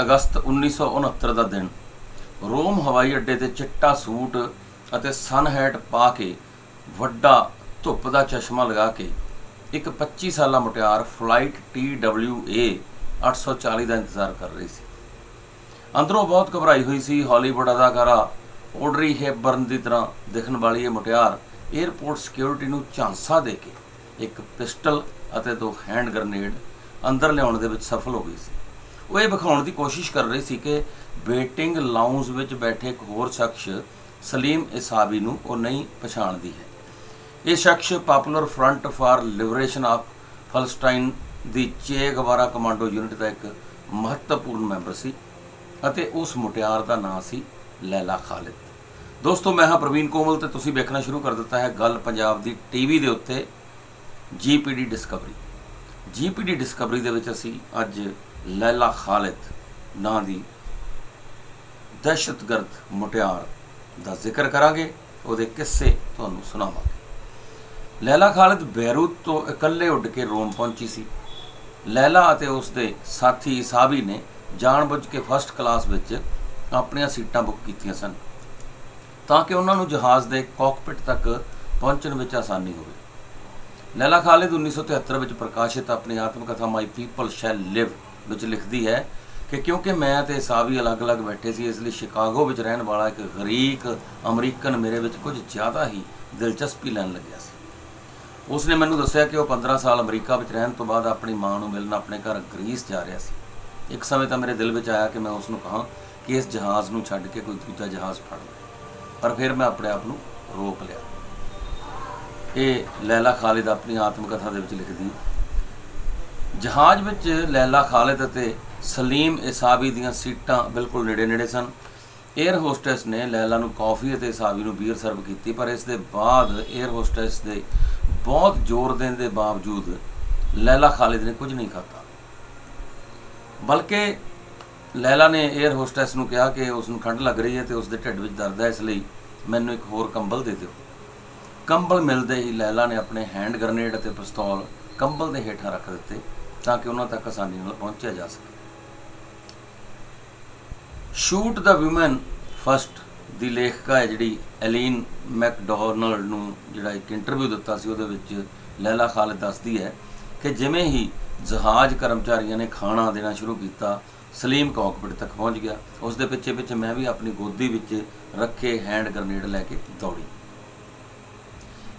ਅਗਸਤ 1969 ਦਾ ਦਿਨ। ਰੋਮ ਹਵਾਈ ਅੱਡੇ ਤੇ ਚਿੱਟਾ ਸੂਟ ਅਤੇ ਸਨ ਹੈਟ ਪਾ ਕੇ ਵੱਡਾ ਧੁੱਪ ਦਾ ਚਸ਼ਮਾ ਲਗਾ ਕੇ ਇੱਕ 25 ਸਾਲਾ ਮੁਟਿਆਰ ਫਲਾਈਟ TWA 840 ਦਾ ਇੰਤਜ਼ਾਰ ਕਰ ਰਹੀ ਸੀ। ਅੰਦਰੋਂ ਬਹੁਤ ਘਬਰਾਈ ਹੋਈ ਸੀ। ਹਾਲੀਵੁੱਡ ਅਦਾਕਾਰਾ ਔਡਰੀ ਹੈਪਬਰਨ ਦੀ ਤਰ੍ਹਾਂ ਦਿਖਣ ਵਾਲੀ ਇਹ ਮੁਟਿਆਰ 에ਅਰਪੋਰਟ ਸਿਕਿਉਰਿਟੀ ਨੂੰ ਝਾਂਸਾ ਦੇ ਕੇ ਇੱਕ ਪਿਸਟਲ ਅਤੇ ਦੋ ਹੈਂਡ ਗ੍ਰਨੇਡ ਅੰਦਰ ਲਿਆਉਣ ਦੇ ਵਿੱਚ ਸਫਲ ਹੋ ਗਈ ਸੀ। ਉਹ ਇਹ ਵਿਖਾਉਣ ਦੀ ਕੋਸ਼ਿਸ਼ ਕਰ ਰਹੀ ਸੀ ਕਿ ਵੇਟਿੰਗ ਲਾਉਂਜ ਵਿੱਚ ਬੈਠੇ ਇੱਕ ਹੋਰ ਸ਼ਖਸ ਸਲੀਮ ਇਸਾਬੀ ਨੂੰ ਉਹ ਨਹੀਂ ਪਛਾਣਦੀ ਹੈ। ਇਹ ਸ਼ਖਸ Popular Front for Liberation of Palestine the Che Guevara commando unit ਦਾ ਇੱਕ ਮਹੱਤਵਪੂਰਨ ਮੈਂਬਰ ਸੀ ਅਤੇ ਉਸ ਮੁਟਿਆਰ ਦਾ ਨਾਂ ਸੀ ਲੈਲਾ ਖਾਲਿਦ। ਦੋਸਤੋ, ਮੈਂ ਹਾਂ ਪ੍ਰਵੀਨ ਕੋਮਲ ਤੇ ਤੁਸੀਂ ਵੇਖਣਾ ਸ਼ੁਰੂ ਕਰ ਦਿੱਤਾ ਹੈ ਗੱਲ ਪੰਜਾਬ ਦੀ ਟੀਵੀ ਦੇ ਉੱਤੇ ਜੀਪੀਡੀ ਡਿਸਕਵਰੀ। ਜੀਪੀਡੀ ਡਿਸਕਵਰੀ ਦੇ ਵਿੱਚ ਅਸੀਂ ਅੱਜ ਲੈਲਾ ਖਾਲਿਦ ਨਾਂ ਦੀ ਦਹਿਸ਼ਤਗਰਦ ਮੁਟਿਆਰ ਦਾ ਜ਼ਿਕਰ ਕਰਾਂਗੇ, ਉਹਦੇ ਕਿੱਸੇ ਤੁਹਾਨੂੰ ਸੁਣਾਵਾਂਗੇ। ਲੈਲਾ ਖਾਲਿਦ ਬੈਰੂਤ ਤੋਂ ਇਕੱਲੇ ਉੱਡ ਕੇ ਰੋਮ ਪਹੁੰਚੀ ਸੀ। ਲੈਲਾ ਅਤੇ ਉਸ ਦੇ ਸਾਥੀ ਇਸਾਬੀ ਨੇ ਜਾਣਬੁੱਝ ਕੇ ਫਸਟ ਕਲਾਸ ਵਿੱਚ ਆਪਣੀਆਂ ਸੀਟਾਂ ਬੁੱਕ ਕੀਤੀਆਂ ਸਨ, ਤਾਂ ਕਿ ਉਹਨਾਂ ਨੂੰ ਜਹਾਜ਼ ਦੇ ਕਾਕਪਿਟ ਤੱਕ ਪਹੁੰਚਣ ਵਿੱਚ ਆਸਾਨੀ ਹੋਵੇ। ਲੈਲਾ ਖਾਲਿਦ 1973 ਵਿੱਚ ਪ੍ਰਕਾਸ਼ਿਤ ਆਪਣੀ ਆਤਮਕਥਾ ਮਾਈ ਪੀਪਲ ਸ਼ੈਲ ਲਿਵ ਵਿੱਚ ਲਿਖਦੀ ਹੈ ਕਿ ਕਿਉਂਕਿ ਮੈਂ ਤੇ ਸਾਵੀ ਅਲੱਗ-ਅਲੱਗ ਬੈਠੇ ਸੀ, ਇਸ ਲਈ ਸ਼ਿਕਾਗੋ ਵਿੱਚ ਰਹਿਣ ਵਾਲਾ ਇੱਕ ਗਰੀਕ ਅਮਰੀਕਨ ਮੇਰੇ ਵਿੱਚ ਕੁਝ ਜ਼ਿਆਦਾ ਹੀ ਦਿਲਚਸਪੀ ਲੈਣ ਲੱਗਿਆ ਸੀ। ਉਸ ਨੇ ਮੈਨੂੰ ਦੱਸਿਆ ਕਿ ਉਹ 15 ਸਾਲ ਅਮਰੀਕਾ ਵਿੱਚ ਰਹਿਣ ਤੋਂ ਬਾਅਦ ਆਪਣੀ ਮਾਂ ਨੂੰ ਮਿਲਣ ਆਪਣੇ ਘਰ ਗ੍ਰੀਸ ਜਾ ਰਿਹਾ ਸੀ। ਇੱਕ ਸਮੇਂ ਤਾਂ ਮੇਰੇ ਦਿਲ ਵਿੱਚ ਆਇਆ ਕਿ ਮੈਂ ਉਸ ਨੂੰ ਕਹਾਂ ਕਿ ਇਸ ਜਹਾਜ਼ ਨੂੰ ਛੱਡ ਕੇ ਕੋਈ ਦੂਜਾ ਜਹਾਜ਼ ਫੜ ਲਵੇ। ਪਰ ਫਿਰ ਮੈਂ ਆਪਣੇ ਆਪ ਨੂੰ ਰੋਕ ਲਿਆ। ਇਹ ਲੈਲਾ ਖਾਲਿਦ ਆਪਣੀ ਆਤਮ ਕਥਾ ਦੇ ਵਿੱਚ ਲਿਖਦੀ ਹੈ। ਜਹਾਜ਼ ਵਿੱਚ ਲੈਲਾ ਖਾਲਿਦ ਅਤੇ ਸਲੀਮ ਇਸਾਬੀ ਦੀਆਂ ਸੀਟਾਂ ਬਿਲਕੁਲ ਨੇੜੇ-ਨੇੜੇ ਸਨ। 에ਅਰ ਹੋਸਟੈਸ ਨੇ ਲੈਲਾ ਨੂੰ ਕਾਫੀ ਅਤੇ ਇਸਾਬੀ ਨੂੰ ਬੀਅਰ ਸਰਵ ਕੀਤੀ, ਪਰ ਇਸ ਦੇ ਬਾਅਦ 에ਅਰ ਹੋਸਟੈਸ ਦੇ ਬਹੁਤ ਜ਼ੋਰ ਦੇਣ ਦੇ ਬਾਵਜੂਦ ਲੈਲਾ ਖਾਲਿਦ ਨੇ ਕੁਝ ਨਹੀਂ ਖਾਤਾ ਬਲਕਿ ਲੈਲਾ ਨੇ 에ਅਰ ਹੋਸਟੈਸ ਨੂੰ ਕਿਹਾ ਕਿ ਉਸ ਨੂੰ ਠੰਡ ਲੱਗ ਰਹੀ ਹੈ ਤੇ ਉਸ ਦੇ ਢਿੱਡ ਵਿੱਚ ਦਰਦ ਹੈ, ਇਸ ਲਈ ਮੈਨੂੰ ਇੱਕ ਹੋਰ ਕੰਬਲ ਦੇ ਦਿਓ। ਕੰਬਲ ਮਿਲਦੇ ਹੀ ਲੈਲਾ ਨੇ ਆਪਣੇ ਹੈਂਡ ਗਰਨੇਡ ਅਤੇ ਪਿਸਤੌਲ ਕੰਬਲ ਦੇ ਹੇਠਾਂ ਰੱਖ ਦਿੱਤੇ। ਤਾਂ ਕਿ ਉਹਨਾਂ ਤੱਕ ਆਸਾਨੀ ਨਾਲ ਪਹੁੰਚਿਆ ਜਾ ਸਕੇ। ਸ਼ੂਟ ਦਾ ਔਮਨ ਫਸਟ ਦੀ ਲੇਖਕਾ ਹੈ ਜਿਹੜੀ ਐਲੀਨ ਮੈਕਡੋਨਲਡ ਨੂੰ ਜਿਹੜਾ ਇੱਕ ਇੰਟਰਵਿਊ ਦਿੱਤਾ ਸੀ, ਉਹਦੇ ਵਿੱਚ ਲੈਲਾ ਖਾਲਿਦ ਦੱਸਦੀ ਹੈ ਕਿ ਜਿਵੇਂ ਹੀ ਜਹਾਜ਼ ਕਰਮਚਾਰੀਆਂ ਨੇ ਖਾਣਾ ਦੇਣਾ ਸ਼ੁਰੂ ਕੀਤਾ, ਸਲੀਮ ਕਾਕਪਿਟ ਤੱਕ ਪਹੁੰਚ ਗਿਆ। ਉਸ ਦੇ ਪਿੱਛੇ ਪਿੱਛੇ ਮੈਂ ਵੀ ਆਪਣੀ ਗੋਦੀ ਵਿੱਚ ਰੱਖੇ ਹੈਂਡ ਗ੍ਰਨੇਡ ਲੈ ਕੇ ਦੌੜੀ।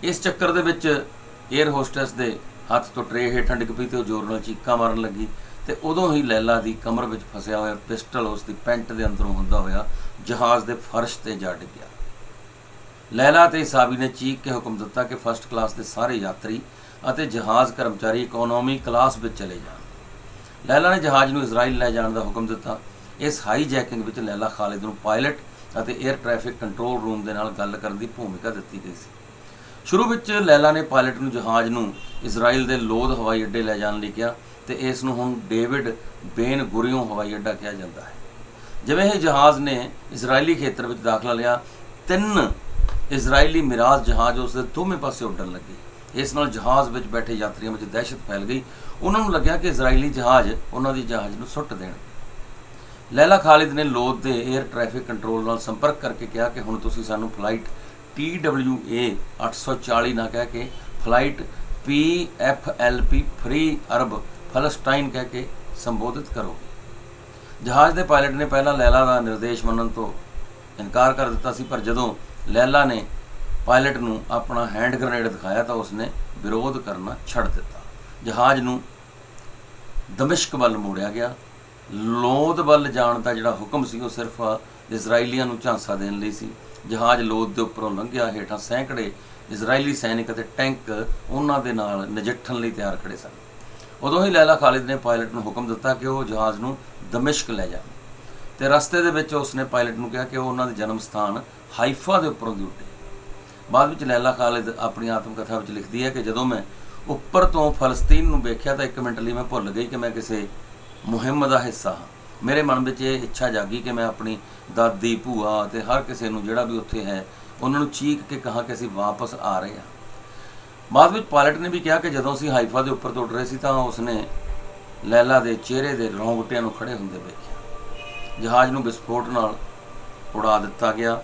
ਇਸ ਚੱਕਰ ਦੇ ਵਿੱਚ 에ਅਰ ਹੋਸਟੈਸ ਦੇ ਹੱਥ ਤੋਂ ਟਰੇ ਹੇਠਾਂ ਡਿੱਗ ਪਈ ਤੇ ਉਹ ਜ਼ੋਰ ਨਾਲ ਚੀਕਾਂ ਮਾਰਨ ਲੱਗੀ ਤੇ ਉਦੋਂ ਹੀ ਲੈਲਾ ਦੀ ਕਮਰ ਵਿੱਚ ਫਸਿਆ ਹੋਇਆ ਪਿਸਟਲ ਉਸ ਦੀ ਪੈਂਟ ਦੇ ਅੰਦਰੋਂ ਹੁੰਦਾ ਹੋਇਆ ਜਹਾਜ਼ ਦੇ ਫਰਸ਼ ਤੇ ਜਾ ਡਿੱਗਿਆ। ਲੈਲਾ ਤੇ ਸਾਬੀ ਨੇ ਚੀਕ ਕੇ ਹੁਕਮ ਦਿੱਤਾ ਕਿ ਫਸਟ ਕਲਾਸ ਦੇ ਸਾਰੇ ਯਾਤਰੀ ਅਤੇ ਜਹਾਜ਼ ਕਰਮਚਾਰੀ ਇਕਨੋਮੀ ਕਲਾਸ ਵਿੱਚ ਚਲੇ ਜਾਣ। ਲੈਲਾ ਨੇ ਜਹਾਜ਼ ਨੂੰ ਇਜ਼ਰਾਈਲ ਲੈ ਜਾਣ ਦਾ ਹੁਕਮ ਦਿੱਤਾ। ਇਸ ਹਾਈ ਜੈਕਿੰਗ ਵਿੱਚ ਲੈਲਾ ਖਾਲਿਦ ਨੂੰ ਪਾਇਲਟ ਅਤੇ 에ਅਰ ਟ੍ਰੈਫਿਕ ਕੰਟਰੋਲ ਰੂਮ ਦੇ ਨਾਲ ਗੱਲ ਕਰਨ ਦੀ ਭੂਮਿਕਾ ਦਿੱਤੀ ਗਈ ਸੀ। ਸ਼ੁਰੂ ਵਿੱਚ ਲੈਲਾ ਨੇ ਪਾਇਲਟ ਨੂੰ ਜਹਾਜ਼ ਨੂੰ ਇਜ਼ਰਾਈਲ ਦੇ ਲੋਧ ਹਵਾਈ ਅੱਡੇ ਲੈ ਜਾਣ ਲਈ ਕਿਹਾ ਤੇ ਇਸ ਨੂੰ ਹੁਣ ਡੇਵਿਡ ਬੇਨ ਗੁਰੀਓ ਹਵਾਈ ਅੱਡਾ ਕਿਹਾ ਜਾਂਦਾ ਹੈ। ਜਿਵੇਂ ਇਹ ਜਹਾਜ਼ ਨੇ ਇਜ਼ਰਾਈਲੀ ਖੇਤਰ ਵਿੱਚ ਦਾਖਲਾ ਲਿਆ, ਤਿੰਨ ਇਜ਼ਰਾਈਲੀ ਮਿਰਾਜ ਜਹਾਜ਼ ਉਸ ਦੇ ਦੋਵੇਂ ਪਾਸੇ ਉੱਡਣ ਲੱਗੇ। ਇਸ ਨਾਲ ਜਹਾਜ਼ ਵਿੱਚ ਬੈਠੇ ਯਾਤਰੀਆਂ ਵਿੱਚ ਦਹਿਸ਼ਤ ਫੈਲ ਗਈ। ਉਹਨਾਂ ਨੂੰ ਲੱਗਿਆ ਕਿ ਇਜ਼ਰਾਈਲੀ ਜਹਾਜ਼ ਉਹਨਾਂ ਦੀ ਜਹਾਜ਼ ਨੂੰ ਸੁੱਟ ਦੇਣਗੇ ਲੈਲਾ ਖਾਲਿਦ ਨੇ ਲੋਧ ਦੇ 에ਅਰ ਟ੍ਰੈਫਿਕ ਕੰਟਰੋਲ ਨਾਲ ਸੰਪਰਕ ਕਰਕੇ ਕਿਹਾ ਕਿ ਹੁਣ ਤੁਸੀਂ ਸਾਨੂੰ ਫਲਾਈਟ TWA 840 ਨਾ ਕਹਿ ਕੇ flight PFLP Free Arab Palestine ਕਹਿ ਕੇ ਸੰਬੋਧਿਤ ਕਰੋਗੇ। ਜਹਾਜ਼ ਦੇ ਪਾਇਲਟ ਨੇ ਪਹਿਲਾਂ ਲੈਲਾ ਦਾ ਨਿਰਦੇਸ਼ ਮੰਨਣ ਤੋਂ ਇਨਕਾਰ ਕਰ ਦਿੱਤਾ ਸੀ, ਪਰ ਜਦੋਂ ਲੈਲਾ ਨੇ ਪਾਇਲਟ ਨੂੰ ਆਪਣਾ ਹੈਂਡ ਗ੍ਰਨੇਡ ਦਿਖਾਇਆ ਤਾਂ ਉਸਨੇ ਵਿਰੋਧ ਕਰਨਾ ਛੱਡ ਦਿੱਤਾ। ਜਹਾਜ਼ ਨੂੰ ਦਮਿਸ਼ਕ ਵੱਲ ਮੋੜਿਆ ਗਿਆ। ਲੋਧ ਵੱਲ ਜਾਣ ਦਾ ਜਿਹੜਾ ਹੁਕਮ ਸੀ, ਉਹ ਸਿਰਫ ਇਜ਼ਰਾਈਲੀਆਂ ਨੂੰ ਝਾਂਸਾ ਦੇਣ ਲਈ ਸੀ। ਜਹਾਜ਼ ਲੋਦ ਦੇ ਉੱਪਰੋਂ ਲੰਘਿਆ ਹੇਠਾਂ ਸੈਂਕੜੇ ਇਜ਼ਰਾਈਲੀ ਸੈਨਿਕ ਅਤੇ ਟੈਂਕ ਉਹਨਾਂ ਦੇ ਨਾਲ ਨਜਿੱਠਣ ਲਈ ਤਿਆਰ ਖੜੇ ਸਨ। ਉਦੋਂ ਹੀ ਲੈਲਾ ਖਾਲਿਦ ਨੇ ਪਾਇਲਟ ਨੂੰ ਹੁਕਮ ਦਿੱਤਾ ਕਿ ਉਹ ਜਹਾਜ਼ ਨੂੰ ਦਮਿਸ਼ਕ ਲੈ ਜਾਣ ਤੇ ਰਸਤੇ ਦੇ ਵਿੱਚ ਉਸਨੇ ਪਾਇਲਟ ਨੂੰ ਕਿਹਾ ਕਿ ਉਹ ਉਹਨਾਂ ਦੇ ਜਨਮ ਸਥਾਨ ਹਾਈਫਾ ਦੇ ਉੱਪਰੋਂ ਦੀ ਉੱਡੇ। ਬਾਅਦ ਵਿੱਚ ਲੈਲਾ ਖਾਲਿਦ ਆਪਣੀ ਆਤਮ ਕਥਾ ਵਿੱਚ ਲਿਖਦੀ ਹੈ ਕਿ ਜਦੋਂ ਮੈਂ ਉੱਪਰ ਤੋਂ ਫਲਸਤੀਨ ਨੂੰ ਵੇਖਿਆ ਤਾਂ ਇੱਕ ਮਿੰਟ ਲਈ ਮੈਂ ਭੁੱਲ ਗਈ ਕਿ ਮੈਂ ਕਿਸੇ ਮੁਹਿੰਮ ਦਾ ਹਿੱਸਾ ਹਾਂ। ਮੇਰੇ ਮਨ ਵਿੱਚ ਇਹ ਇੱਛਾ ਜਾਗੀ ਕਿ ਮੈਂ ਆਪਣੀ ਦਾਦੀ, ਭੂਆ ਤੇ ਹਰ ਕਿਸੇ ਨੂੰ ਜਿਹੜਾ ਵੀ ਉੱਥੇ ਹੈ, ਉਹਨਾਂ ਨੂੰ ਚੀਕ ਕੇ ਕਹਾ ਕਿ ਅਸੀਂ ਵਾਪਸ ਆ ਰਹੇ ਹਾਂ। ਬਾਅਦ ਵਿੱਚ ਪਾਇਲਟ ਨੇ ਵੀ ਕਿਹਾ ਕਿ ਜਦੋਂ ਅਸੀਂ ਹਾਈਫਾ ਦੇ ਉੱਪਰ ਤੋਂ ਉੱਡ ਰਹੇ ਸੀ ਤਾਂ ਉਸਨੇ ਲੈਲਾ ਦੇ ਚਿਹਰੇ ਦੇ ਰੌਂਗਟਿਆਂ ਨੂੰ ਖੜੇ ਹੁੰਦੇ ਵੇਖਿਆ। ਜਹਾਜ਼ ਨੂੰ ਵਿਸਫੋਟ ਨਾਲ ਉਡਾ ਦਿੱਤਾ ਗਿਆ।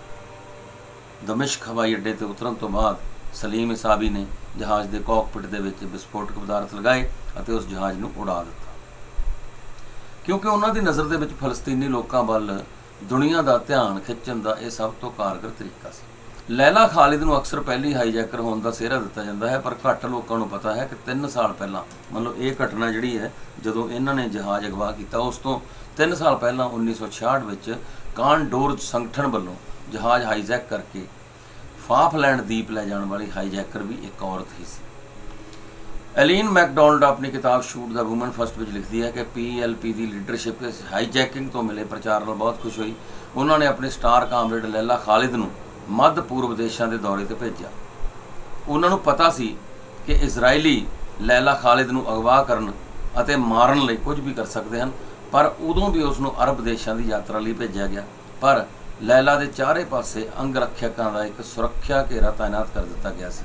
ਦਮਿਸ਼ਕ ਹਵਾਈ ਅੱਡੇ ਤੇ ਉਤਰਨ ਤੋਂ ਬਾਅਦ ਸਲੀਮ ਇਸਾਬੀ ਨੇ ਜਹਾਜ਼ ਦੇ ਕਾਕਪਿਟ ਦੇ ਵਿੱਚ ਵਿਸਫੋਟਕ ਪਦਾਰਥ ਲਗਾਏ ਅਤੇ ਉਸ ਜਹਾਜ਼ ਨੂੰ ਉਡਾ ਦਿੱਤਾ। ਕਿਉਂਕਿ ਉਹਨਾਂ ਦੀ ਨਜ਼ਰ ਦੇ ਵਿੱਚ ਫਲਸਤੀਨੀ ਲੋਕਾਂ ਵੱਲ ਦੁਨੀਆ ਦਾ ਧਿਆਨ ਖਿੱਚਣ ਦਾ ਇਹ ਸਭ ਤੋਂ ਕਾਰਗਰ ਤਰੀਕਾ ਸੀ। ਲੈਲਾ ਖਾਲਿਦ ਨੂੰ ਅਕਸਰ ਪਹਿਲੀ ਹਾਈਜੈਕਰ ਹੋਣ ਦਾ ਸਿਹਰਾ ਦਿੱਤਾ ਜਾਂਦਾ ਹੈ, ਪਰ ਘੱਟ ਲੋਕਾਂ ਨੂੰ ਪਤਾ ਹੈ ਕਿ 3 ਸਾਲ ਪਹਿਲਾਂ ਮਤਲਬ ਇਹ ਘਟਨਾ ਜਿਹੜੀ ਹੈ, ਜਦੋਂ ਇਹਨਾਂ ਨੇ ਜਹਾਜ਼ ਅਗਵਾ ਕੀਤਾ, ਉਸ ਤੋਂ 3 ਸਾਲ ਪਹਿਲਾਂ 1966 ਵਿੱਚ ਕਾਨਡੋਰ ਸੰਗਠਨ ਵੱਲੋਂ ਜਹਾਜ਼ ਹਾਈਜੈਕ ਕਰਕੇ ਫਾਫਲੈਂਡ ਦੀਪ ਲੈ ਜਾਣ ਵਾਲੀ ਹਾਈਜੈਕਰ ਵੀ ਇੱਕ ਔਰਤ ਹੀ ਸੀ। ਐਲੀਨ ਮੈਕਡੋਨਲਡ ਆਪਣੀ ਕਿਤਾਬ ਸ਼ੂਟ ਦਾ ਵੂਮਨ ਫਸਟ ਵਿੱਚ ਲਿਖਦੀ ਹੈ ਕਿ ਪੀਐਲਪੀ ਦੀ ਲੀਡਰਸ਼ਿਪ ਇਸ ਹਾਈਜੈਕਿੰਗ ਤੋਂ ਮਿਲੇ ਪ੍ਰਚਾਰ ਨਾਲ ਬਹੁਤ ਖੁਸ਼ ਹੋਈ। ਉਹਨਾਂ ਨੇ ਆਪਣੇ ਸਟਾਰ ਕਾਮਰੇਡ ਲੈਲਾ ਖਾਲਿਦ ਨੂੰ ਮੱਧ ਪੂਰਬ ਦੇਸ਼ਾਂ ਦੇ ਦੌਰੇ ਤੇ ਭੇਜਿਆ। ਉਹਨਾਂ ਨੂੰ ਪਤਾ ਸੀ ਕਿ ਇਜ਼ਰਾਈਲੀ ਲੈਲਾ ਖਾਲਿਦ ਨੂੰ ਅਗਵਾ ਕਰਨ ਅਤੇ ਮਾਰਨ ਲਈ ਕੁਝ ਵੀ ਕਰ ਸਕਦੇ ਹਨ, ਪਰ ਉਦੋਂ ਵੀ ਉਸ ਨੂੰ ਅਰਬ ਦੇਸ਼ਾਂ ਦੀ ਯਾਤਰਾ ਲਈ ਭੇਜਿਆ ਗਿਆ। ਪਰ ਲੈਲਾ ਦੇ ਚਾਰੇ ਪਾਸੇ ਅੰਗ ਰੱਖਿਅਕਾਂ ਦਾ ਇੱਕ ਸੁਰੱਖਿਆ ਘੇਰਾ ਤਾਇਨਾਤ ਕਰ ਦਿੱਤਾ ਗਿਆ ਸੀ।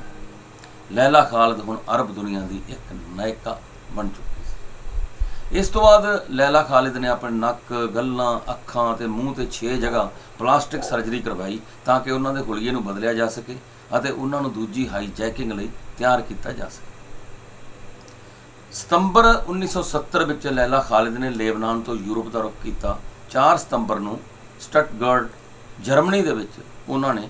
ਲੈਲਾ ਖਾਲਦ ਹੁਣ ਅਰਬ ਦੁਨੀਆ ਦੀ ਇੱਕ ਨਾਇਕਾ ਬਣ ਚੁੱਕੀ ਸੀ। ਇਸ ਤੋਂ ਬਾਅਦ ਲੈਲਾ ਖਾਲਿਦ ਨੇ ਆਪਣੇ ਨੱਕ, ਗੱਲਾਂ, ਅੱਖਾਂ ਤੇ ਮੂੰਹ ਤੇ 6 ਜਗ੍ਹਾ ਪਲਾਸਟਿਕ ਸਰਜਰੀ ਕਰਵਾਈ ਤਾਂ ਕਿ ਉਹਨਾਂ ਦੇ ਹੁਲੀਏ ਨੂੰ ਬਦਲਿਆ ਜਾ ਸਕੇ ਅਤੇ ਉਹਨਾਂ ਨੂੰ ਦੂਜੀ ਹਾਈਜੈਕਿੰਗ ਲਈ ਤਿਆਰ ਕੀਤਾ ਜਾ ਸਕੇ। ਸਤੰਬਰ 1970 ਵਿੱਚ ਲੈਲਾ ਖਾਲਿਦ ਨੇ ਲੇਬਨਾਨ ਤੋਂ ਯੂਰਪ ਦਾ ਰੁਖ ਕੀਤਾ। 4 ਸਤੰਬਰ ਨੂੰ ਸਟਟਗਰਡ ਜਰਮਨੀ ਦੇ ਵਿੱਚ ਉਹਨਾਂ ਨੇ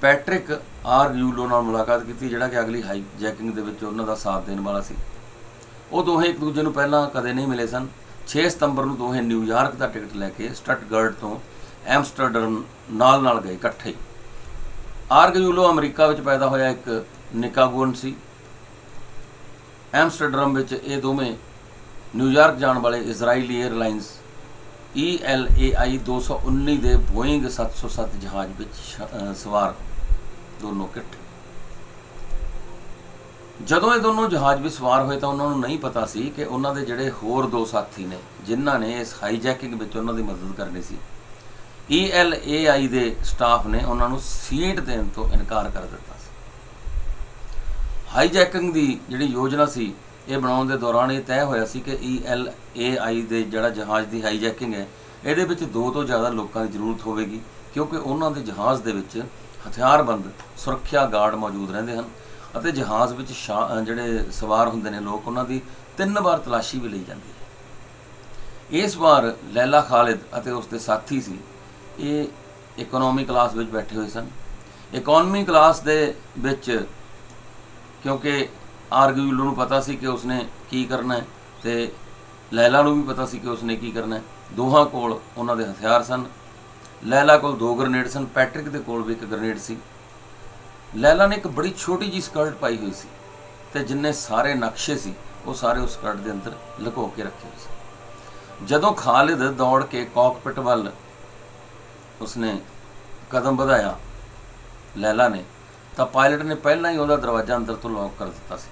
ਪੈਟ੍ਰਿਕ ਆਰ ਯੂਲੋ ਨਾਲ ਮੁਲਾਕਾਤ ਕੀਤੀ, ਜਿਹੜਾ ਕਿ ਅਗਲੀ ਹਾਈਜੈਕਿੰਗ ਦੇ ਵਿੱਚ ਉਹਨਾਂ ਦਾ ਸਾਥ ਦੇਣ ਵਾਲਾ ਸੀ। ਉਹ ਦੋਹੇ ਇੱਕ ਦੂਜੇ ਨੂੰ ਪਹਿਲਾਂ ਕਦੇ ਨਹੀਂ ਮਿਲੇ ਸਨ। 6 ਸਤੰਬਰ ਨੂੰ ਦੋਹੇ ਨਿਊਯਾਰਕ ਦਾ ਟਿਕਟ ਲੈ ਕੇ ਸਟਟਗਰਡ ਤੋਂ ਐਮਸਟਰਡਮ ਨਾਲ ਨਾਲ ਗਏ ਇਕੱਠੇ। ਆਰਗਯੂਲੋ ਅਮਰੀਕਾ ਵਿੱਚ ਪੈਦਾ ਹੋਇਆ ਇੱਕ ਨਿਕਾਗੋਨ ਸੀ। ਐਮਸਟਰਡਮ ਵਿੱਚ ਇਹ ਦੋਵੇਂ ਨਿਊਯਾਰਕ ਜਾਣ ਵਾਲੇ ਇਜ਼ਰਾਈਲੀ 에ਅਰਲਾਈਨਸ ELAI 219 ਦੇ ਬੋਇੰਗ 707 ਜਹਾਜ਼ ਵਿੱਚ ਸਵਾਰ ਦੋਨੋਂ ਇਕੱਠੇ। ਜਦੋਂ ਇਹ ਦੋਨੋਂ ਜਹਾਜ਼ ਵਿੱਚ ਸਵਾਰ ਹੋਏ ਤਾਂ ਉਹਨਾਂ ਨੂੰ ਨਹੀਂ ਪਤਾ ਸੀ ਕਿ ਉਹਨਾਂ ਦੇ ਜਿਹੜੇ ਹੋਰ ਦੋ ਸਾਥੀ ਨੇ, ਜਿਨ੍ਹਾਂ ਨੇ ਇਸ ਹਾਈਜੈਕਿੰਗ ਵਿੱਚ ਉਹਨਾਂ ਦੀ ਮਦਦ ਕਰਨੀ ਸੀ ELAI ਦੇ ਸਟਾਫ ਨੇ ਉਹਨਾਂ ਨੂੰ ਸੀਟ ਦੇਣ ਤੋਂ ਇਨਕਾਰ ਕਰ ਦਿੱਤਾ ਸੀ। ਹਾਈਜੈਕਿੰਗ ਦੀ ਜਿਹੜੀ ਯੋਜਨਾ ਸੀ, ਇਹ ਬਣਾਉਣ ਦੇ ਦੌਰਾਨ ਇਹ ਤੈਅ ਹੋਇਆ ਸੀ ਕਿ ELAI ਦੇ ਜਿਹੜਾ ਜਹਾਜ਼ ਦੀ ਹਾਈਜੈਕਿੰਗ ਹੈ ਇਹਦੇ ਵਿੱਚ ਦੋ ਤੋਂ ਜ਼ਿਆਦਾ ਲੋਕਾਂ ਦੀ ਜ਼ਰੂਰਤ ਹੋਵੇਗੀ ਕਿਉਂਕਿ ਉਹਨਾਂ ਦੇ ਜਹਾਜ਼ ਦੇ ਵਿੱਚ ਹਥਿਆਰਬੰਦ ਸੁਰੱਖਿਆ ਗਾਰਡ ਮੌਜੂਦ ਰਹਿੰਦੇ ਹਨ ਅਤੇ ਜਹਾਜ਼ ਵਿੱਚ ਸ਼ਾ- ਜਿਹੜੇ ਸਵਾਰ ਹੁੰਦੇ ਨੇ ਲੋਕ, ਉਹਨਾਂ ਦੀ ਤਿੰਨ ਵਾਰ ਤਲਾਸ਼ੀ ਵੀ ਲਈ ਜਾਂਦੀ ਹੈ। ਇਸ ਵਾਰ ਲੈਲਾ ਖਾਲਿਦ ਅਤੇ ਉਸ ਦੇ ਸਾਥੀ ਸੀ, ਇਹ ਇਕਨੋਮੀ ਕਲਾਸ ਵਿੱਚ ਬੈਠੇ ਹੋਏ ਸਨ। ਇਕਨੋਮੀ ਕਲਾਸ ਦੇ ਵਿੱਚ ਕਿਉਂਕਿ ਆਰਗੂਲੋ ਨੂੰ ਪਤਾ ਸੀ ਕਿ ਉਸਨੇ ਕੀ ਕਰਨਾ ਹੈ ਤੇ ਲੈਲਾ ਨੂੰ ਵੀ ਪਤਾ ਸੀ ਕਿ ਉਸਨੇ ਕੀ ਕਰਨਾ ਹੈ। ਦੋਹਾਂ ਕੋਲ ਉਹਨਾਂ ਦੇ ਹਥਿਆਰ ਸਨ। ਲੈਲਾ ਕੋਲ ਦੋ ਗ੍ਰਨੇਡ ਸਨ, ਪੈਟ੍ਰਿਕ ਦੇ ਕੋਲ ਵੀ ਇੱਕ ਗ੍ਰਨੇਡ ਸੀ। ਲੈਲਾ ਨੇ ਇੱਕ ਬੜੀ ਛੋਟੀ ਜੀ ਸਕਰਟ ਪਾਈ ਹੋਈ ਸੀ ਤੇ ਜਿੰਨੇ ਸਾਰੇ ਨਕਸ਼ੇ ਸੀ, ਉਹ ਸਾਰੇ ਉਸ ਸਕਰਟ ਦੇ ਅੰਦਰ ਲੁਕੋ ਕੇ ਰੱਖੇ ਹੋਏ ਸੀ। ਜਦੋਂ ਖਾਲਿਦ ਦੌੜ ਕੇ ਕਾਕਪਿਟ ਵੱਲ ਉਸਨੇ ਕਦਮ ਵਧਾਇਆ ਲੈਲਾ ਨੇ, ਤਾਂ ਪਾਇਲਟ ਨੇ ਪਹਿਲਾਂ ਹੀ ਉਹਦਾ ਦਰਵਾਜ਼ਾ ਅੰਦਰ ਤੋਂ ਲੌਕ ਕਰ ਦਿੱਤਾ ਸੀ।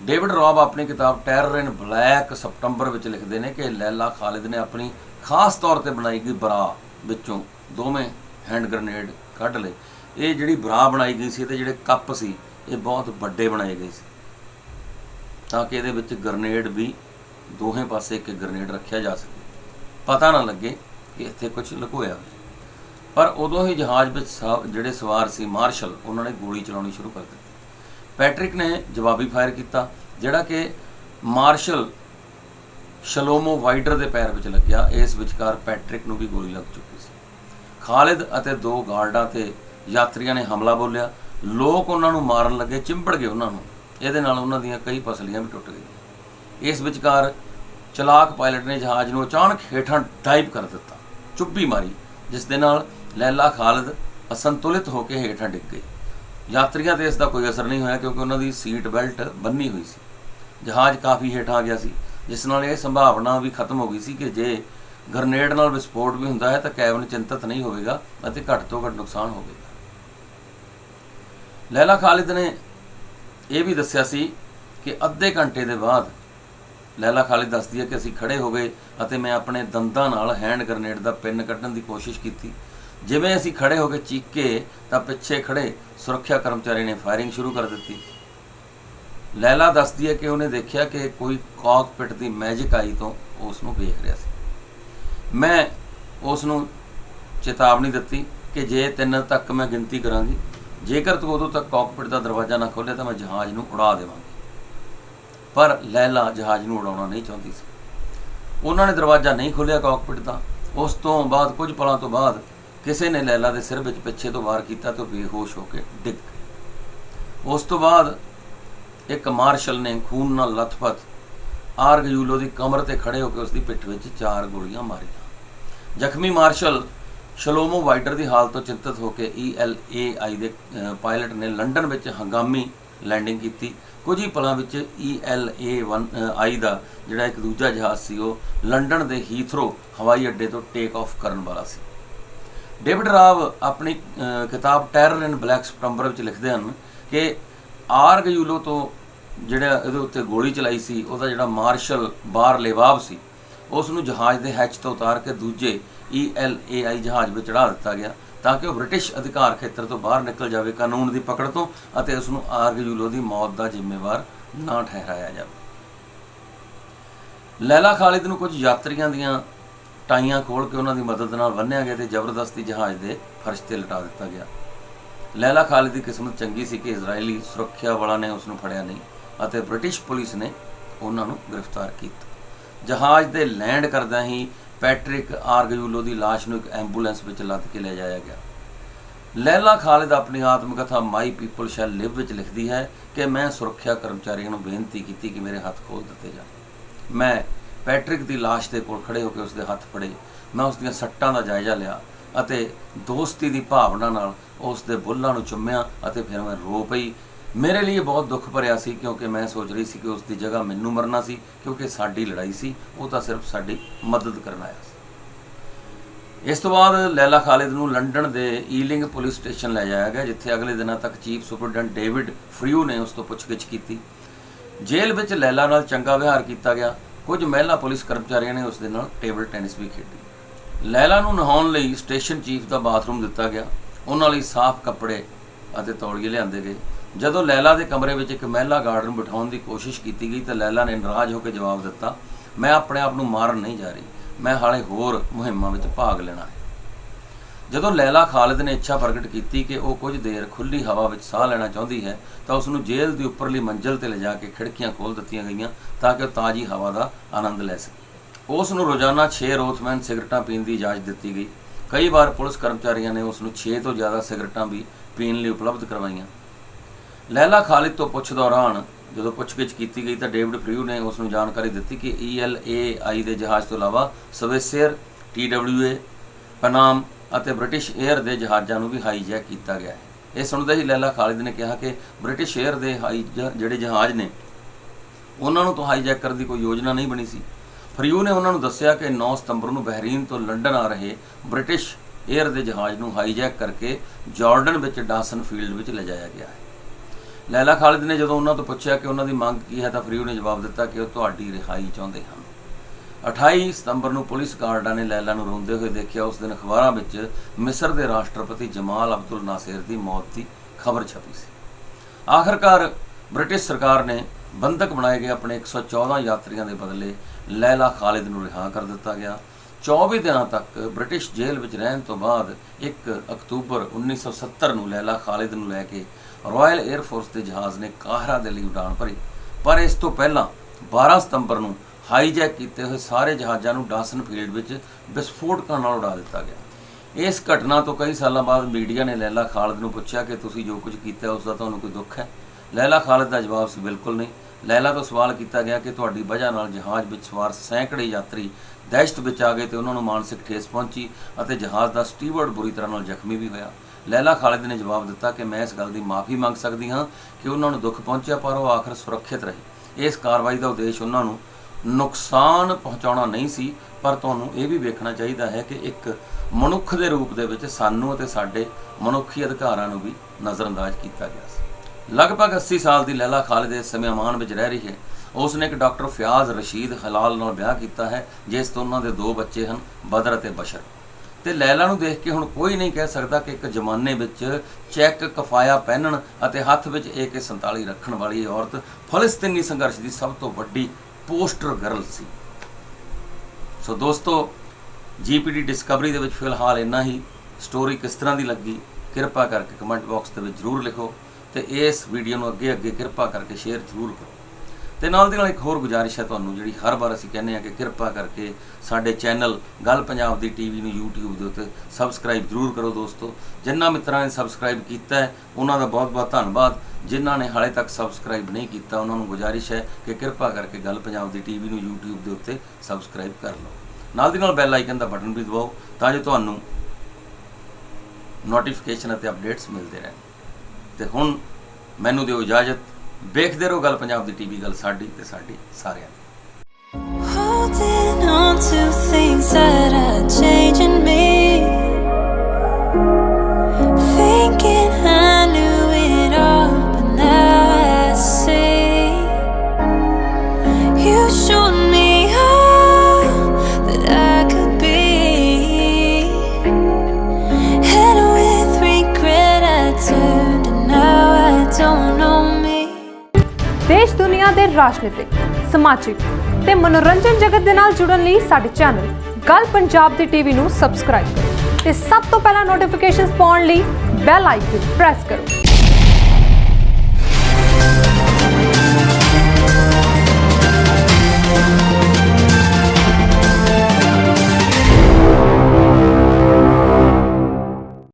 ਡੇਵਿਡ ਰੌਬ ਆਪਣੀ ਕਿਤਾਬ ਟੈਰਰ ਇਨ ਬਲੈਕ ਸਪਟੰਬਰ ਵਿੱਚ ਲਿਖਦੇ ਨੇ ਕਿ ਲੈਲਾ ਖਾਲਿਦ ਨੇ ਆਪਣੀ ਖਾਸ ਤੌਰ ਤੇ ਬਣਾਈ ਗਈ ਬਰਾ ਵਿੱਚੋਂ ਦੋਵੇਂ ਹੈਂਡ ਗ੍ਰਨੇਡ ਕੱਢ ਲਏ। ਇਹ ਜਿਹੜੀ ਬਰਾ ਬਣਾਈ ਗਈ ਸੀ ਤੇ ਜਿਹੜੇ ਕੱਪ ਸੀ, ਇਹ ਬਹੁਤ ਵੱਡੇ ਬਣਾਏ ਗਏ ਸੀ। ਤਾਂ ਕਿ ਇਹਦੇ ਵਿੱਚ ਗ੍ਰਨੇਡ ਵੀ ਦੋਹੇ ਪਾਸੇ ਇੱਕ ਗ੍ਰਨੇਡ ਰੱਖਿਆ ਜਾ ਸਕੇ। ਪਤਾ ਨਾ ਲੱਗੇ ਕਿ ਇੱਥੇ ਕੁਝ ਲੁਕੋਇਆ। ਪਰ ਉਦੋਂ ਹੀ ਜਹਾਜ਼ ਵਿੱਚ ਸਾ- ਜਿਹੜੇ ਸਵਾਰ ਸੀ ਮਾਰਸ਼ਲ, ਉਹਨਾਂ ਨੇ ਗੋਲੀ ਚਲਾਉਣੀ ਸ਼ੁਰੂ ਕਰ ਦਿੱਤੀ। ਪੈਟ੍ਰਿਕ ਨੇ ਜਵਾਬੀ ਫਾਇਰ ਕੀਤਾ, ਜਿਹੜਾ ਕਿ ਮਾਰਸ਼ਲ ਸ਼ਲੋਮੋ ਵਾਈਡਰ ਦੇ ਪੈਰ ਵਿੱਚ ਲੱਗਿਆ। ਇਸ ਵਿਚਕਾਰ ਪੈਟ੍ਰਿਕ ਨੂੰ ਵੀ ਗੋਲੀ ਲੱਗ ਚੁੱਕੀ ਸੀ। ਖਾਲਿਦ ਅਤੇ ਦੋ ਗਾਰਡਾਂ ਤੇ ਯਾਤਰੀਆਂ ਨੇ ਹਮਲਾ ਬੋਲਿਆ। ਲੋਕ ਉਹਨਾਂ ਨੂੰ ਮਾਰਨ ਲੱਗੇ, ਚਿੰਬੜ ਗਏ ਉਹਨਾਂ ਨੂੰ। ਇਹਦੇ ਨਾਲ ਉਹਨਾਂ ਦੀਆਂ ਕਈ ਪਸਲੀਆਂ ਵੀ ਟੁੱਟ ਗਈਆਂ। ਇਸ ਵਿਚਕਾਰ ਚਲਾਕ ਪਾਇਲਟ ਨੇ ਜਹਾਜ਼ ਨੂੰ ਅਚਾਨਕ ਹੇਠਾਂ ਡਾਈਵ ਕਰ ਦਿੱਤਾ। ਚੁੱਪੀ ਮਾਰੀ, ਜਿਸ ਦੇ ਨਾਲ ਲੈਲਾ ਖਾਲਿਦ ਅਸੰਤੁਲਿਤ ਹੋ ਕੇ ਹੇਠਾਂ ਡਿੱਗ ਗਏ ਯਾਤਰੀਆਂ ਤੇ ਇਸ ਦਾ ਕੋਈ ਅਸਰ ਨਹੀਂ ਹੋਇਆ, ਕਿਉਂਕਿ ਉਹਨਾਂ ਦੀ ਸੀਟ ਬੈਲਟ ਬੰਨੀ ਹੋਈ ਸੀ। ਜਹਾਜ਼ ਕਾਫੀ ਹੇਠਾਂ ਆ ਗਿਆ ਸੀ। ਜਿਸ ਨਾਲ ਇਹ ਸੰਭਾਵਨਾ ਵੀ ਖਤਮ ਹੋ ਗਈ ਸੀ ਕਿ ਜੇ ਗ੍ਰਨੇਡ ਨਾਲ ਵਿਸਫੋਟ ਵੀ ਹੁੰਦਾ ਹੈ ਤਾਂ ਕੈਬਨ ਚਿੰਤਤ ਨਹੀਂ ਹੋਵੇਗਾ ਅਤੇ ਘੱਟ ਤੋਂ ਘੱਟ ਨੁਕਸਾਨ ਹੋਵੇਗਾ। ਲੈਲਾ ਖਾਲਿਦ ਨੇ ਇਹ ਵੀ ਦੱਸਿਆ ਸੀ ਕਿ ਅੱਧੇ ਘੰਟੇ ਦੇ ਬਾਅਦ ਲੈਲਾ ਖਾਲਿਦ ਦੱਸਦੀ ਹੈ ਕਿ ਅਸੀਂ ਖੜੇ ਹੋ ਗਏ ਅਤੇ ਮੈਂ ਆਪਣੇ ਦੰਦਾਂ ਨਾਲ ਹੈਂਡ ਗ੍ਰਨੇਡ ਦਾ ਪਿੰਨ ਕੱਢਣ ਦੀ ਕੋਸ਼ਿਸ਼ ਕੀਤੀ। ਜਿਵੇਂ ਅਸੀਂ ਖੜੇ ਹੋ ਕੇ ਚੀਕੇ ਤਾਂ ਪਿੱਛੇ ਖੜੇ ਸੁਰੱਖਿਆ ਕਰਮਚਾਰੀ ਨੇ ਫਾਇਰਿੰਗ ਸ਼ੁਰੂ ਕਰ ਦਿੱਤੀ। ਲੈਲਾ ਦੱਸਦੀ ਹੈ ਕਿ ਉਹਨੇ ਦੇਖਿਆ ਕਿ ਕੋਈ ਕਾਕਪਿਟ ਦੀ ਮੈਜਿਕ ਆਈ ਤੋਂ ਉਸ ਨੂੰ ਵੇਖ ਰਿਹਾ ਸੀ। ਮੈਂ ਉਸ ਨੂੰ ਚੇਤਾਵਨੀ ਦਿੱਤੀ ਕਿ ਜੇ ਤਿੰਨ ਤੱਕ ਮੈਂ ਗਿਣਤੀ ਕਰਾਂਗੀ, ਜੇਕਰ ਤੂੰ ਉਦੋਂ ਤੱਕ ਕਾਕਪਿਟ ਦਾ ਦਰਵਾਜ਼ਾ ਨਾ ਖੋਲ੍ਹਿਆ ਤਾਂ ਮੈਂ ਜਹਾਜ਼ ਨੂੰ ਉਡਾ ਦੇਵਾਂਗੀ। ਪਰ ਲੈਲਾ ਜਹਾਜ਼ ਨੂੰ ਉਡਾਉਣਾ ਨਹੀਂ ਚਾਹੁੰਦੀ ਸੀ। ਉਹਨਾਂ ਨੇ ਦਰਵਾਜ਼ਾ ਨਹੀਂ ਖੋਲ੍ਹਿਆ ਕਾਕਪਿਟ ਦਾ। ਉਸ ਤੋਂ ਬਾਅਦ ਕੁਝ ਪਲਾਂ ਤੋਂ ਬਾਅਦ ਕਿਸੇ ਨੇ ਲੈਲਾ ਦੇ ਸਿਰ ਵਿੱਚ ਪਿੱਛੇ ਤੋਂ ਵਾਰ ਕੀਤਾ ਤੇ ਉਹ ਬੇਹੋਸ਼ ਹੋ ਕੇ ਡਿੱਗ ਗਈ। ਉਸ ਤੋਂ ਬਾਅਦ ਇੱਕ ਮਾਰਸ਼ਲ ਨੇ ਖੂਨ ਨਾਲ ਲਥਪਥ ਆਰਗਯੂਲੋ ਦੀ ਕਮਰ ਤੇ ਖੜੇ ਹੋ ਕੇ ਉਸ ਦੀ ਪਿੱਠ ਵਿੱਚ ਚਾਰ ਗੋਲੀਆਂ ਮਾਰੀਆਂ। ਜ਼ਖਮੀ ਮਾਰਸ਼ਲ ਸ਼ਲੋਮੋ ਵਾਈਡਰ ਦੀ ਹਾਲਤ ਤੋਂ ਚਿੰਤਤ ਹੋ ਕੇ ELAI ਦੇ ਪਾਇਲਟ ਨੇ ਲੰਡਨ ਵਿੱਚ ਹੰਗਾਮੀ ਲੈਂਡਿੰਗ ਕੀਤੀ। ਕੁਝ ਹੀ ਪਲਾਂ ਵਿੱਚ ELA-1 ਦਾ ਜਿਹੜਾ ਇੱਕ ਦੂਜਾ ਜਹਾਜ਼ ਸੀ, ਉਹ ਲੰਡਨ ਦੇ ਹੀਥਰੋ ਹਵਾਈ ਅੱਡੇ ਤੋਂ ਟੇਕ ਆਫ ਕਰਨ ਵਾਲਾ ਸੀ। ਡੇਵਿਡ ਰਾਵ ਆਪਣੀ ਕਿਤਾਬ ਟੈਰਰ ਇਨ ਬਲੈਕ ਸਪਟੰਬਰ ਵਿੱਚ ਲਿਖਦੇ ਹਨ ਕਿ ਆਰਗਯੂਲੋ ਤੋਂ ਜਿਹੜਾ ਇਹਦੇ ਉੱਤੇ ਗੋਲੀ ਚਲਾਈ ਸੀ, ਉਹਦਾ ਜਿਹੜਾ ਮਾਰਸ਼ਲ ਬਾਰ ਲੇਵਾਬ ਸੀ ਉਸ ਨੂੰ ਜਹਾਜ਼ ਦੇ ਹੈਚ ਤੋਂ ਉਤਾਰ ਕੇ ਦੂਜੇ ELAI ਜਹਾਜ਼ ਵਿੱਚ ਚੜਾ ਦਿੱਤਾ ਗਿਆ ਤਾਂ ਕਿ ਉਹ ਬ੍ਰਿਟਿਸ਼ ਅਧਿਕਾਰ ਖੇਤਰ ਤੋਂ ਬਾਹਰ ਨਿਕਲ ਜਾਵੇ ਕਾਨੂੰਨ ਦੀ ਪਕੜ ਤੋਂ ਅਤੇ ਉਸ ਨੂੰ ਆਰਗਯੂਲੋ ਦੀ ਮੌਤ ਦਾ ਜ਼ਿੰਮੇਵਾਰ ਨਾ ਠਹਿਰਾਇਆ ਜਾਵੇ। ਲੈਲਾ ਖਾਲਿਦ ਨੂੰ ਕੁਝ ਯਾਤਰੀਆਂ ਦੀਆਂ ਟਾਈਆਂ ਖੋਲ ਕੇ ਉਹਨਾਂ ਦੀ ਮਦਦ ਨਾਲ ਬੰਨਿਆ ਗਿਆ ਤੇ ਜ਼ਬਰਦਸਤੀ ਜਹਾਜ਼ ਦੇ ਫਰਸ਼ ਤੇ ਲਟਾ ਦਿੱਤਾ ਗਿਆ। ਲੈਲਾ ਖਾਲਿਦ ਦੀ ਕਿਸਮਤ ਚੰਗੀ ਸੀ ਕਿ ਇਜ਼ਰਾਈਲੀ ਸੁਰੱਖਿਆ ਵਾਲਾ ਨੇ ਉਸ ਨੂੰ ਫੜਿਆ ਨਹੀਂ ਅਤੇ ਬ੍ਰਿਟਿਸ਼ ਪੁਲਿਸ ਨੇ ਉਹਨਾਂ ਨੂੰ ਗ੍ਰਿਫਤਾਰ ਕੀਤਾ। ਜਹਾਜ਼ ਦੇ ਲੈਂਡ ਕਰਦਿਆਂ ਹੀ ਪੈਟਰਿਕ ਆਰਗਯੂਲੋ ਦੀ ਲਾਸ਼ ਨੂੰ ਇੱਕ ਐਂਬੂਲੈਂਸ ਵਿੱਚ ਲੱਦ ਕੇ ਲੈ ਜਾਇਆ ਗਿਆ। ਲੈਲਾ ਖਾਲਿਦ ਆਪਣੀ ਆਤਮ ਕਥਾ ਮਾਈ ਪੀਪਲ ਸ਼ੈਲ ਲਿਵ ਵਿੱਚ ਲਿਖਦੀ ਹੈ ਕਿ ਮੈਂ ਸੁਰੱਖਿਆ ਕਰਮਚਾਰੀਆਂ ਨੂੰ ਬੇਨਤੀ ਕੀਤੀ ਕਿ ਮੇਰੇ ਹੱਥ ਖੋਲ ਦਿੱਤੇ ਜਾਣ। ਮੈਂ ਪੈਟਰਿਕ ਦੀ ਲਾਸ਼ ਦੇ ਕੋਲ ਖੜੇ ਹੋ ਕੇ ਉਸਦੇ ਹੱਥ ਫੜੇ। ਮੈਂ ਉਸ ਦੀਆਂ ਸੱਟਾਂ ਦਾ ਜਾਇਜ਼ਾ ਲਿਆ ਅਤੇ ਦੋਸਤੀ ਦੀ ਭਾਵਨਾ ਨਾਲ ਉਸ ਦੇ ਬੁੱਲਾਂ ਨੂੰ ਚੁੰਮਿਆ ਅਤੇ ਫਿਰ ਮੈਂ ਰੋ ਪਈ। ਮੇਰੇ ਲਈ ਬਹੁਤ ਦੁੱਖ ਭਰਿਆ ਸੀ ਕਿਉਂਕਿ ਮੈਂ ਸੋਚ ਰਹੀ ਸੀ ਕਿ ਉਸ ਦੀ ਜਗ੍ਹਾ ਮੈਨੂੰ ਮਰਨਾ ਸੀ ਕਿਉਂਕਿ ਸਾਡੀ ਲੜਾਈ ਸੀ, ਉਹ ਤਾਂ ਸਿਰਫ ਸਾਡੀ ਮਦਦ ਕਰਨ ਆਇਆ ਸੀ। ਇਸ ਤੋਂ ਬਾਅਦ ਲੈਲਾ ਖਾਲਿਦ ਨੂੰ ਲੰਡਨ ਦੇ ਈਲਿੰਗ ਪੁਲਿਸ ਸਟੇਸ਼ਨ ਲੈ ਜਾਇਆ ਗਿਆ, ਜਿੱਥੇ ਅਗਲੇ ਦਿਨਾਂ ਤੱਕ ਚੀਫ ਸੁਪਰਡੈਂਟ ਡੇਵਿਡ ਫਰਿਊ ਨੇ ਉਸ ਤੋਂ ਪੁੱਛਗਿੱਛ ਕੀਤੀ। ਜੇਲ੍ਹ ਵਿੱਚ ਲੈਲਾ ਨਾਲ ਚੰਗਾ ਵਿਹਾਰ ਕੀਤਾ ਗਿਆ। ਕੁਝ ਮਹਿਲਾ ਪੁਲਿਸ ਕਰਮਚਾਰੀਆਂ ਨੇ ਉਸ ਦੇ ਨਾਲ ਟੇਬਲ ਟੈਨਿਸ ਵੀ ਖੇਡੀ। ਲੈਲਾ ਨੂੰ ਨਹਾਉਣ ਲਈ ਸਟੇਸ਼ਨ ਚੀਫ ਦਾ ਬਾਥਰੂਮ ਦਿੱਤਾ ਗਿਆ। ਉਹਨਾਂ ਲਈ ਸਾਫ਼ ਕੱਪੜੇ ਅਤੇ ਤੌਲੀਏ ਲਿਆਂਦੇ ਗਏ। ਜਦੋਂ ਲੈਲਾ ਦੇ ਕਮਰੇ ਵਿੱਚ ਇੱਕ ਮਹਿਲਾ ਗਾਰਡ ਨੂੰ ਬਿਠਾਉਣ ਦੀ ਕੋਸ਼ਿਸ਼ ਕੀਤੀ ਗਈ ਤਾਂ ਲੈਲਾ ਨੇ ਨਾਰਾਜ਼ ਹੋ ਕੇ ਜਵਾਬ ਦਿੱਤਾ, ਮੈਂ ਆਪਣੇ ਆਪ ਨੂੰ ਮਾਰਨ ਨਹੀਂ ਜਾ ਰਹੀ। ਮੈਂ ਹਾਲੇ ਹੋਰ ਮੁਹਿੰਮਾਂ ਵਿੱਚ ਭਾਗ ਲੈਣਾ ਹੈ। ਜਦੋਂ ਲੈਲਾ ਖਾਲਿਦ ਨੇ ਇੱਛਾ ਪ੍ਰਗਟ ਕੀਤੀ ਕਿ ਉਹ ਕੁਝ ਦੇਰ ਖੁੱਲੀ ਹਵਾ ਵਿੱਚ ਸਾਹ ਲੈਣਾ ਚਾਹੁੰਦੀ ਹੈ, ਤਾਂ ਉਸ ਨੂੰ ਜੇਲ੍ਹ ਦੀ ਉੱਪਰਲੀ ਮੰਜ਼ਲ ਤੇ ਲਿਜਾ ਕੇ ਖਿੜਕੀਆਂ ਖੋਲ੍ਹ ਦਿੱਤੀਆਂ ਗਈਆਂ ਤਾਂ ਕਿ ਉਹ ਤਾਜ਼ੀ ਹਵਾ ਦਾ ਆਨੰਦ ਲੈ ਸਕੇ। ਉਸ ਨੂੰ ਰੋਜ਼ਾਨਾ 6 ਰੋਥਮੈਨ ਸਿਗਰਟਾਂ ਪੀਣ ਦੀ ਇਜਾਜ਼ਤ ਦਿੱਤੀ ਗਈ। ਕਈ ਵਾਰ ਪੁਲਿਸ ਕਰਮਚਾਰੀਆਂ ਨੇ ਉਸ ਨੂੰ 6 ਤੋਂ ਜ਼ਿਆਦਾ ਸਿਗਰਟਾਂ ਵੀ ਪੀਣ ਲਈ ਉਪਲਬਧ ਕਰਵਾਈਆਂ। ਲੈਲਾ ਖਾਲਿਦ ਤੋਂ ਪੁੱਛ ਦੌਰਾਨ ਜਦੋਂ ਪੁੱਛਗਿੱਛ ਕੀਤੀ ਗਈ ਤਾਂ ਡੇਵਿਡ ਫਰਿਊ ਨੇ ਉਸ ਨੂੰ ਜਾਣਕਾਰੀ ਦਿੱਤੀ ਕਿ ELAI ਦੇ ਜਹਾਜ਼ ਤੋਂ ਇਲਾਵਾ ਸਵੇਸੇਅਰ TWA ਪਨਾਮ ਅਤੇ ਬ੍ਰਿਟਿਸ਼ 에ਅਰ ਦੇ ਜਹਾਜ਼ਾਂ ਨੂੰ ਵੀ ਹਾਈਜੈਕ ਕੀਤਾ ਗਿਆ ਹੈ। ਇਹ ਸੁਣਦੇ ਹੀ ਲੈਲਾ ਖਾਲਿਦ ਨੇ ਕਿਹਾ ਕਿ ਬ੍ਰਿਟਿਸ਼ 에ਅਰ ਦੇ ਹਾਈ ਜਿਹੜੇ ਜਹਾਜ਼ ਨੇ, ਉਹਨਾਂ ਨੂੰ ਤਾਂ ਹਾਈਜੈਕ ਕਰਨ ਦੀ ਕੋਈ ਯੋਜਨਾ ਨਹੀਂ ਬਣੀ ਸੀ। ਫਰਿਊ ਨੇ ਉਹਨਾਂ ਨੂੰ ਦੱਸਿਆ ਕਿ 9 ਸਤੰਬਰ ਨੂੰ ਬਹਿਰੀਨ ਤੋਂ ਲੰਡਨ ਆ ਰਹੇ ਬ੍ਰਿਟਿਸ਼ 에ਅਰ ਦੇ ਜਹਾਜ਼ ਨੂੰ ਹਾਈਜੈਕ ਕਰਕੇ ਜਾਰਡਨ ਵਿੱਚ ਡਾਸਨ ਫੀਲਡ ਵਿੱਚ ਲਿਜਾਇਆ ਗਿਆ ਹੈ। ਲੈਲਾ ਖਾਲਿਦ ਨੇ ਜਦੋਂ ਉਹਨਾਂ ਤੋਂ ਪੁੱਛਿਆ ਕਿ ਉਹਨਾਂ ਦੀ ਮੰਗ ਕੀ ਹੈ, ਤਾਂ ਫਰੀੂ ਨੇ ਜਵਾਬ ਦਿੱਤਾ ਕਿ ਉਹ ਤੁਹਾਡੀ ਰਿਹਾਈ ਚਾਹੁੰਦੇ ਹਨ। 28 ਸਤੰਬਰ ਨੂੰ ਪੁਲਿਸ ਗਾਰਡਾਂ ਨੇ ਲੈਲਾ ਨੂੰ ਰੋਂਦੇ ਹੋਏ ਦੇਖਿਆ, ਉਸ ਦਿਨ ਅਖਬਾਰਾਂ ਵਿੱਚ ਮਿਸਰ ਦੇ ਰਾਸ਼ਟਰਪਤੀ ਜਮਾਲ ਅਬਦੁਲ ਨਾਸਿਰ ਦੀ ਮੌਤ ਦੀ ਖਬਰ ਛਪੀ ਸੀ। ਆਖਰਕਾਰ ਬ੍ਰਿਟਿਸ਼ ਸਰਕਾਰ ਨੇ ਬੰਦਕ ਬਣਾਏ ਗਏ ਆਪਣੇ 114 ਯਾਤਰੀਆਂ ਦੇ ਬਦਲੇ ਲੈਲਾ ਖਾਲਿਦ ਨੂੰ ਰਿਹਾ ਕਰ ਦਿੱਤਾ ਗਿਆ। 24 ਦਿਨਾਂ ਤੱਕ ਬ੍ਰਿਟਿਸ਼ ਜੇਲ੍ਹ ਵਿੱਚ ਰਹਿਣ ਤੋਂ ਬਾਅਦ 1 ਅਕਤੂਬਰ 1970 ਨੂੰ ਲੈਲਾ ਖਾਲਿਦ ਨੂੰ ਲੈ ਕੇ ਰਾਇਲ 에ਅਰ ਫੋਰਸ ਦੇ ਜਹਾਜ਼ ਨੇ ਕਾਹਰਾ ਦੇ ਲਈ ਉਡਾਣ ਭਰੀ। ਪਰ ਇਸ ਤੋਂ ਪਹਿਲਾਂ 12 ਸਤੰਬਰ ਨੂੰ ਹਾਈਜੈਕ ਕੀਤੇ ਹੋਏ ਸਾਰੇ ਜਹਾਜ਼ਾਂ ਨੂੰ ਡਾਸਨ ਫੀਲਡ ਵਿੱਚ ਵਿਸਫੋਟਕਾਂ ਨਾਲ ਉਡਾ ਦਿੱਤਾ ਗਿਆ। ਇਸ ਘਟਨਾ ਤੋਂ ਕਈ ਸਾਲਾਂ ਬਾਅਦ ਮੀਡੀਆ ਨੇ ਲੈਲਾ ਖਾਲਿਦ ਨੂੰ ਪੁੱਛਿਆ ਕਿ ਤੁਸੀਂ ਜੋ ਕੁਝ ਕੀਤਾ ਉਸ ਦਾ ਤੁਹਾਨੂੰ ਕੋਈ ਦੁੱਖ ਹੈ? ਲੈਲਾ ਖਾਲਿਦ ਦਾ ਜਵਾਬ ਸੀ, ਬਿਲਕੁਲ ਨਹੀਂ। ਲੈਲਾ ਤੋਂ ਸਵਾਲ ਕੀਤਾ ਗਿਆ ਕਿ ਤੁਹਾਡੀ ਵਜ੍ਹਾ ਨਾਲ ਜਹਾਜ਼ ਵਿੱਚ ਸਵਾਰ ਸੈਂਕੜੇ ਯਾਤਰੀ ਦਹਿਸ਼ਤ ਵਿੱਚ ਆ ਗਏ ਤੇ ਉਹਨਾਂ ਨੂੰ ਮਾਨਸਿਕ ਠੇਸ ਪਹੁੰਚੀ ਅਤੇ ਜਹਾਜ਼ ਦਾ ਸਟੀਵਰਡ ਬੁਰੀ ਤਰ੍ਹਾਂ ਨਾਲ ਜ਼ਖਮੀ ਵੀ ਹੋਇਆ। ਲੈਲਾ ਖਾਲਿਦ ਨੇ ਜਵਾਬ ਦਿੱਤਾ ਕਿ ਮੈਂ ਇਸ ਗੱਲ ਦੀ ਮਾਫੀ ਮੰਗ ਸਕਦੀ ਹਾਂ ਕਿ ਉਹਨਾਂ ਨੂੰ ਦੁੱਖ ਪਹੁੰਚਿਆ, ਪਰ ਉਹ ਆਖਰ ਸੁਰੱਖਿਅਤ ਰਹੇ। ਇਸ ਕਾਰਵਾਈ ਦਾ ਉਦੇਸ਼ ਉਹਨਾਂ ਨੂੰ ਨੁਕਸਾਨ ਪਹੁੰਚਾਉਣਾ ਨਹੀਂ ਸੀ, ਪਰ ਤੁਹਾਨੂੰ ਇਹ ਵੀ ਵੇਖਣਾ ਚਾਹੀਦਾ ਹੈ ਕਿ ਇੱਕ ਮਨੁੱਖ ਦੇ ਰੂਪ ਦੇ ਵਿੱਚ ਸਾਨੂੰ ਅਤੇ ਸਾਡੇ ਮਨੁੱਖੀ ਅਧਿਕਾਰਾਂ ਨੂੰ ਵੀ ਨਜ਼ਰਅੰਦਾਜ਼ ਕੀਤਾ ਗਿਆ ਸੀ। ਲਗਭਗ 80 ਸਾਲ ਦੀ ਲੈਲਾ ਖਾਲਿਦ ਇਸ ਸਮੇਂ ਅਮਾਨ ਵਿੱਚ ਰਹਿ ਰਹੀ ਹੈ। ਉਸ ਨੇ ਇੱਕ ਡਾਕਟਰ ਫਿਆਜ਼ ਰਸ਼ੀਦ ਹਲਾਲ ਨਾਲ ਵਿਆਹ ਕੀਤਾ ਹੈ, ਜਿਸ ਤੋਂ ਉਹਨਾਂ ਦੇ ਦੋ ਬੱਚੇ ਹਨ, ਬਦਰ ਅਤੇ ਬਸ਼ਰ। ਤੇ ਲੈਲਾ ਨੂੰ ਦੇਖ ਕੇ ਹੁਣ ਕੋਈ ਨਹੀਂ ਕਹਿ ਸਕਦਾ ਕਿ ਇੱਕ ਜ਼ਮਾਨੇ ਵਿੱਚ ਚੈੱਕ, ਕਫਾਇਆ, ਪਹਿਨਣ ਅਤੇ ਹੱਥ ਵਿੱਚ AK47 ਰੱਖਣ ਵਾਲੀ ਇਹ ਔਰਤ ਫਲਸਤੀਨੀ ਸੰਘਰਸ਼ ਦੀ ਸਭ ਤੋਂ ਵੱਡੀ ਪੋਸਟਰ ਗਰਲ ਸੀ। ਸੋ ਦੋਸਤੋ, ਜੀਪੀਡੀ ਡਿਸਕਵਰੀ ਦੇ ਵਿੱਚ ਫਿਲਹਾਲ ਇੰਨਾ ਹੀ। ਸਟੋਰੀ ਕਿਸ ਤਰ੍ਹਾਂ ਦੀ ਲੱਗੀ, ਕਿਰਪਾ ਕਰਕੇ ਕਮੈਂਟ ਬਾਕਸ ਦੇ ਵਿੱਚ ਜ਼ਰੂਰ ਲਿਖੋ। ਤੇ ਇਸ ਵੀਡੀਓ ਨੂੰ ਅੱਗੇ ਅੱਗੇ ਕਿਰਪਾ ਕਰਕੇ ਸ਼ੇਅਰ ਜ਼ਰੂਰ ਕਰੋ। ਤੇ ਨਾਲ ਦੀ ਨਾਲ ਇੱਕ ਹੋਰ ਗੁਜ਼ਾਰਿਸ਼ ਹੈ ਤੁਹਾਨੂੰ, ਜਿਹੜੀ ਹਰ ਵਾਰ ਅਸੀਂ ਕਹਿੰਦੇ ਆ ਕਿ ਕਿਰਪਾ ਕਰਕੇ ਸਾਡੇ ਚੈਨਲ ਗੱਲ ਪੰਜਾਬ ਦੀ ਟੀਵੀ ਨੂੰ YouTube ਦੇ ਉੱਤੇ ਸਬਸਕ੍ਰਾਈਬ ਜ਼ਰੂਰ ਕਰੋ ਦੋਸਤੋ। ਜਿਨ੍ਹਾਂ ਮਿੱਤਰਾਂ ਨੇ ਸਬਸਕ੍ਰਾਈਬ ਕੀਤਾ ਹੈ, ਉਹਨਾਂ ਦਾ ਬਹੁਤ-ਬਹੁਤ ਧੰਨਵਾਦ। ਜਿਨ੍ਹਾਂ ਨੇ ਹਾਲੇ ਤੱਕ ਸਬਸਕ੍ਰਾਈਬ ਨਹੀਂ ਕੀਤਾ, ਉਹਨਾਂ ਨੂੰ ਗੁਜ਼ਾਰਿਸ਼ ਹੈ ਕਿ ਕਿਰਪਾ ਕਰਕੇ ਗੱਲ ਪੰਜਾਬ ਦੀ ਟੀਵੀ ਨੂੰ YouTube ਦੇ ਉੱਤੇ ਸਬਸਕ੍ਰਾਈਬ ਕਰ ਲਓ। ਨਾਲ ਦੀ ਨਾਲ ਬੈਲ ਆਈਕਨ ਦਾ ਬਟਨ ਵੀ ਦਬਾਓ, ਤਾਂ ਜੋ ਤੁਹਾਨੂੰ ਨੋਟੀਫਿਕੇਸ਼ਨ ਅਤੇ ਅਪਡੇਟਸ ਮਿਲਦੇ ਰਹਿਣ। ਤੇ ਹੁਣ ਮੈਨੂੰ ਦਿਓ ਇਜਾਜ਼ਤ ਵੇਖਦੇ ਰਹੋ ਗੱਲ ਪੰਜਾਬ ਦੀ ਟੀਵੀ, ਗੱਲ ਸਾਡੀ ਤੇ ਸਾਡੀ ਸਾਰਿਆਂ ਦੀ Holding on to things that are changing me. ਦੇਸ਼ ਦੁਨੀਆ ਦੇ ਰਾਜਨੀਤਿਕ, ਸਮਾਜਿਕ ਤੇ ਮਨੋਰੰਜਨ ਜਗਤ ਦੇ ਨਾਲ ਜੁੜਨ ਲਈ ਸਾਡੇ ਚੈਨਲ ਗੱਲ ਪੰਜਾਬ ਦੀ ਟੀਵੀ ਨੂੰ ਸਬਸਕ੍ਰਾਈਬ ਕਰੋ ਤੇ ਸਭ ਤੋਂ ਪਹਿਲਾਂ ਨੋਟੀਫਿਕੇਸ਼ਨਸ ਪਾਉਣ ਲਈ ਬੈਲ ਆਈਕਨ ਪ੍ਰੈਸ ਕਰੋ।